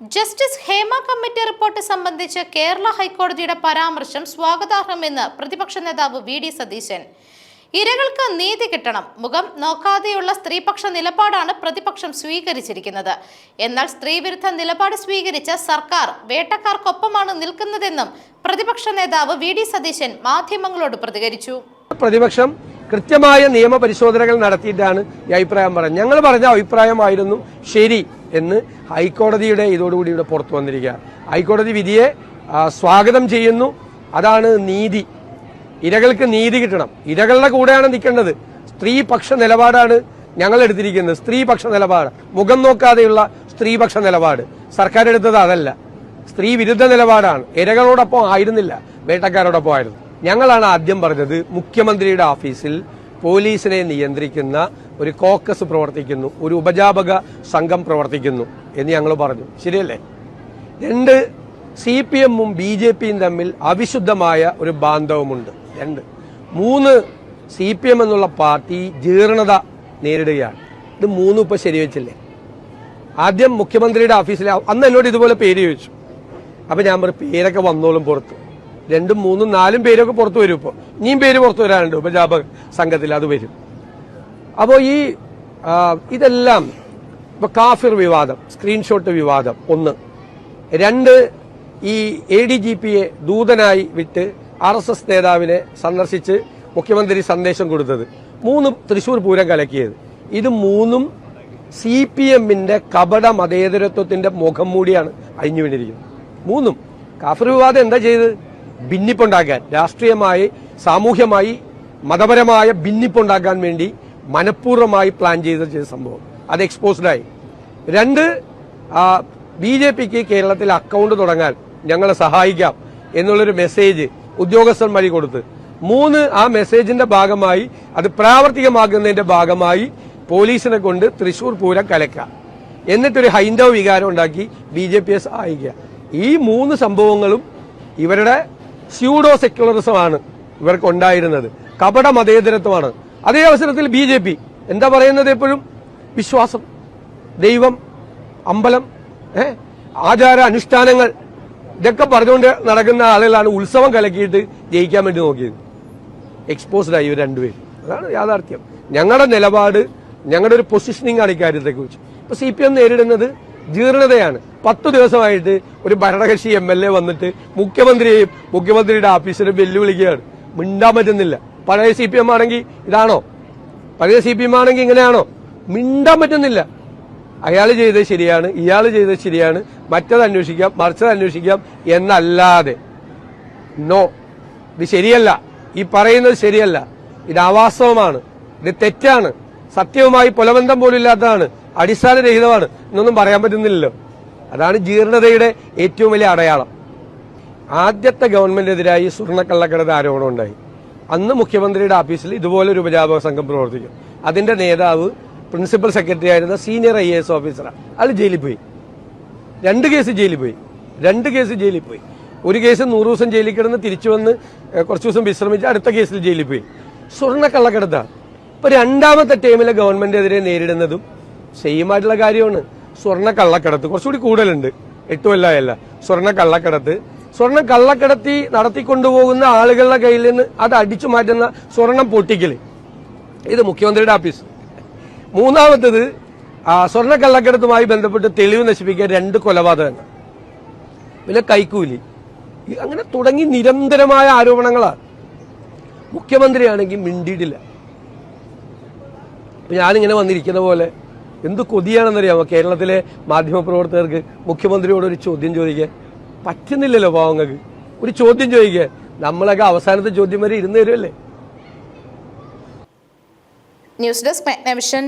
Justice Hema committee report സംബന്ധിച്ച് കേരള ഹൈക്കോടതിയുടെ പരാമർശം സ്വാഗതാർഹമെന്ന് പ്രതിപക്ഷ നേതാവ് വി ഡി സതീശൻ. ഇരകൾക്ക് നീതി കിട്ടണം. മുഖം നോക്കാതെയുള്ള സ്ത്രീപക്ഷ നിലപാടാണ് പ്രതിപക്ഷം സ്വീകരിച്ചിരിക്കുന്നത്. എന്നാൽ സ്ത്രീവിരുദ്ധ നിലപാട് സ്വീകരിച്ച സർക്കാർ വേട്ടക്കാർക്കൊപ്പമാണ് നിൽക്കുന്നതെന്നും പ്രതിപക്ഷ നേതാവ് വി ഡി സതീശൻ മാധ്യമങ്ങളോട് പ്രതികരിച്ചു. പ്രതിപക്ഷം കൃത്യമായ നിയമപരിശോധനകൾ നടത്തിയിട്ടാണ് ഈ അഭിപ്രായം പറഞ്ഞത്. ഞങ്ങൾ പറഞ്ഞ അഭിപ്രായമായിരുന്നു ശരി. എന്ന് ഹൈക്കോടതിയുടെ ഇതോടുകൂടി ഇവിടെ പുറത്തു വന്നിരിക്കുകയാണ്. ഹൈക്കോടതി വിധിയെ സ്വാഗതം ചെയ്യുന്നു. അതാണ് നീതി. ഇരകൾക്ക് നീതി കിട്ടണം. ഇരകളുടെ കൂടെയാണ് നിൽക്കേണ്ടത്. സ്ത്രീപക്ഷ നിലപാടാണ് ഞങ്ങൾ എടുത്തിരിക്കുന്നത്. സ്ത്രീപക്ഷ നിലപാട്. മുഖം നോക്കാതെയുള്ള സ്ത്രീപക്ഷ നിലപാട്. സർക്കാർ എടുത്തത് അതല്ല. സ്ത്രീ വിരുദ്ധ നിലപാടാണ്. ഇരകളോടൊപ്പം ആയിരുന്നില്ല. വേട്ടക്കാരോടൊപ്പം ആയിരുന്നു. ഞങ്ങളാണ് ആദ്യം പറഞ്ഞത് മുഖ്യമന്ത്രിയുടെ ഓഫീസിൽ പോലീസിനെ നിയന്ത്രിക്കുന്ന ഒരു കോക്കസ് പ്രവർത്തിക്കുന്നു ഒരു ഉപജാപക സംഘം പ്രവർത്തിക്കുന്നു എന്ന് ഞങ്ങൾ പറഞ്ഞു. ശരിയല്ലേ? രണ്ട് സി പി എമ്മും ബി ജെ പിയും തമ്മിൽ അവിശുദ്ധമായ ഒരു ബാന്ധവമുണ്ട്. രണ്ട് മൂന്ന് സി പി എം എന്നുള്ള പാർട്ടി ജീർണത നേരിടുകയാണ്. ഇത് മൂന്നും ഇപ്പോൾ ശരിവെച്ചില്ലേ? ആദ്യം മുഖ്യമന്ത്രിയുടെ ഓഫീസിൽ അന്ന് എന്നോട് ഇതുപോലെ പേര് ചോദിച്ചു. അപ്പം ഞാൻ പറഞ്ഞു പേരൊക്കെ വന്നോളും പുറത്ത്. രണ്ടും മൂന്നും നാലും പേരൊക്കെ പുറത്ത് വരും ഇപ്പോൾ ഇനിയും പേര് പുറത്ത് വരാനുണ്ട് ഉപജാപക സംഘത്തിൽ അത് വരും. അപ്പോൾ ഈ ഇതെല്ലാം ഇപ്പൊ കാഫിർ വിവാദം സ്ക്രീൻഷോട്ട് വിവാദം ഒന്ന്. രണ്ട് ഈ എ ഡി ജി പിയെ ദൂതനായി വിട്ട് ആർ എസ് എസ് നേതാവിനെ സന്ദർശിച്ച് മുഖ്യമന്ത്രി സന്ദേശം കൊടുത്തത്. മൂന്ന് തൃശൂർ പൂരം കലക്കിയത്. ഇത് മൂന്നും സി പി എമ്മിന്റെ കപട മതേതരത്വത്തിന്റെ മുഖം മൂടിയാണ് അഴിഞ്ഞു വീണിരിക്കുന്നത്. മൂന്നും കാഫിർ വിവാദം എന്താ ചെയ്തത്? ഭിന്നിപ്പുണ്ടാക്കാൻ രാഷ്ട്രീയമായി സാമൂഹ്യമായി മതപരമായ ഭിന്നിപ്പുണ്ടാക്കാൻ വേണ്ടി മനഃപൂർവമായി പ്ലാൻ ചെയ്ത ചെയ്ത സംഭവം. അത് എക്സ്പോസ്ഡായി രണ്ട് ബി ജെ പിക്ക് കേരളത്തിൽ അക്കൗണ്ട് തുടങ്ങാൻ ഞങ്ങളെ സഹായിക്കാം എന്നുള്ളൊരു മെസ്സേജ് ഉദ്യോഗസ്ഥൻ വഴി കൊടുത്ത്. മൂന്ന് ആ മെസ്സേജിന്റെ ഭാഗമായി അത് പ്രാവർത്തികമാക്കുന്നതിന്റെ ഭാഗമായി പോലീസിനെ കൊണ്ട് തൃശൂർ പൂരം കലക്കാം എന്നിട്ടൊരു ഹൈന്ദവ വികാരം ഉണ്ടാക്കി ബി ജെ പിയെ സഹായിക്കുക. ഈ മൂന്ന് സംഭവങ്ങളും ഇവരുടെ സ്യൂഡോ സെക്യുലറിസമാണ് ഇവർക്ക് ഉണ്ടായിരുന്നത്. കപട മതേതരത്വമാണ് അതേ അവസരത്തിൽ ബി ജെ പി. എന്താ പറയുന്നത് എപ്പോഴും? വിശ്വാസം ദൈവം അമ്പലം ആചാര അനുഷ്ഠാനങ്ങൾ ഇതൊക്കെ പറഞ്ഞുകൊണ്ട് നടക്കുന്ന ആളുകളാണ് ഉത്സവം കലക്കിയിട്ട് ജയിക്കാൻ വേണ്ടി നോക്കിയത്. എക്സ്പോസ്ഡ് ആയി രണ്ടുപേരും. അതാണ് യാഥാർത്ഥ്യം. ഞങ്ങളുടെ നിലപാട് ഞങ്ങളുടെ ഒരു പൊസിഷനിങ് ആണ് ഇക്കാര്യത്തെ കുറിച്ച്. ഇപ്പൊ സി പി എം നേരിടുന്നത് ജീർണതയാണ്. പത്ത് ദിവസമായിട്ട് ഒരു ഭരണകക്ഷി എം എൽ എ വന്നിട്ട് മുഖ്യമന്ത്രിയെയും മുഖ്യമന്ത്രിയുടെ ആഫീസിനെ വെല്ലുവിളിക്കുകയാണ്. മിണ്ടാൻ പറ്റുന്നില്ല. പഴയ സി പി എം ആണെങ്കിൽ ഇതാണോ? പഴയ സി പി എം ആണെങ്കിൽ ഇങ്ങനെയാണോ? മിണ്ടാൻ പറ്റുന്നില്ല. അയാൾ ചെയ്തത് ശരിയാണ് ഇയാൾ ചെയ്തത് ശരിയാണ്. മറ്റത് അന്വേഷിക്കാം മറിച്ചത് അന്വേഷിക്കാം എന്നല്ലാതെ. നോ. ഇത് ശരിയല്ല. ഈ പറയുന്നത് ശരിയല്ല. ഇത് അവാസ്തവമാണ് ഇത് തെറ്റാണ്. സത്യവുമായി പുലബന്ധം പോലും ഇല്ലാത്തതാണ് അടിസ്ഥാനരഹിതമാണ്. എന്നൊന്നും പറയാൻ പറ്റുന്നില്ലല്ലോ. അതാണ് ജീർണതയുടെ ഏറ്റവും വലിയ അടയാളം. ആദ്യത്തെ ഗവൺമെന്റിനെതിരായി സ്വർണക്കള്ളക്കടത്ത് ആരോപണം ഉണ്ടായി അന്ന് മുഖ്യമന്ത്രിയുടെ ഓഫീസിൽ ഇതുപോലെ ഒരു ഉപജാപക സംഘം പ്രവർത്തിക്കും. അതിന്റെ നേതാവ് പ്രിൻസിപ്പൽ സെക്രട്ടറി ആയിരുന്ന സീനിയർ ഐ എസ് ഓഫീസറാണ് അയാൾ ജയിലിൽ പോയി. രണ്ട് കേസ് ജയിലിൽ പോയി. രണ്ട് കേസ് ജയിലിൽ പോയി. ഒരു കേസ് നൂറ് ദിവസം ജയിലിൽ കിടന്ന് തിരിച്ചു വന്ന് കുറച്ച് ദിവസം വിശ്രമിച്ച് അടുത്ത കേസിൽ ജയിലിൽ പോയി. സ്വർണ കള്ളക്കടത്താണ് ഇപ്പൊ രണ്ടാമത്തെ ടൈമിലെ ഗവൺമെന്റിനെതിരെ നേരിടുന്നതും സെയിം ആയിട്ടുള്ള കാര്യമാണ്. സ്വർണ കള്ളക്കടത്ത് കുറച്ചുകൂടി കൂടുതലുണ്ട്. എട്ടുമല്ലായല്ല സ്വർണ കള്ളക്കടത്ത് സ്വർണം കള്ളക്കടത്തി നടത്തിക്കൊണ്ടുപോകുന്ന ആളുകളുടെ കയ്യിൽ നിന്ന് അത് അടിച്ചു മാറ്റുന്ന സ്വർണം പൊട്ടിക്കൽ ഇത് മുഖ്യമന്ത്രിയുടെ ഓഫീസ് മൂന്നാമത്തത് സ്വർണ കള്ളക്കടത്തുമായി ബന്ധപ്പെട്ട് തെളിവ് നശിപ്പിക്കാൻ രണ്ട് കൊലപാതകങ്ങൾ. പിന്നെ കൈക്കൂലി. അങ്ങനെ തുടങ്ങി നിരന്തരമായ ആരോപണങ്ങളാണ് മുഖ്യമന്ത്രിയാണെങ്കിൽ മിണ്ടിയിട്ടില്ല. ഞാനിങ്ങനെ വന്നിരിക്കുന്ന പോലെ എന്ത് കൊതിയാണെന്നറിയാമോ? കേരളത്തിലെ മാധ്യമപ്രവർത്തകർക്ക് മുഖ്യമന്ത്രിയോട് ഒരു ചോദ്യം ചോദിക്കാൻ പറ്റുന്നില്ലല്ലോ പാവങ്ങൾക്ക് ഒരു ചോദ്യം ചോദിക്കുക നമ്മളൊക്കെ അവസാനത്തെ ചോദ്യം വരെ ഇരുന്ന് തരുമല്ലേ ന്യൂസ് ഡെസ്ക് മെഗ്നവിഷൻ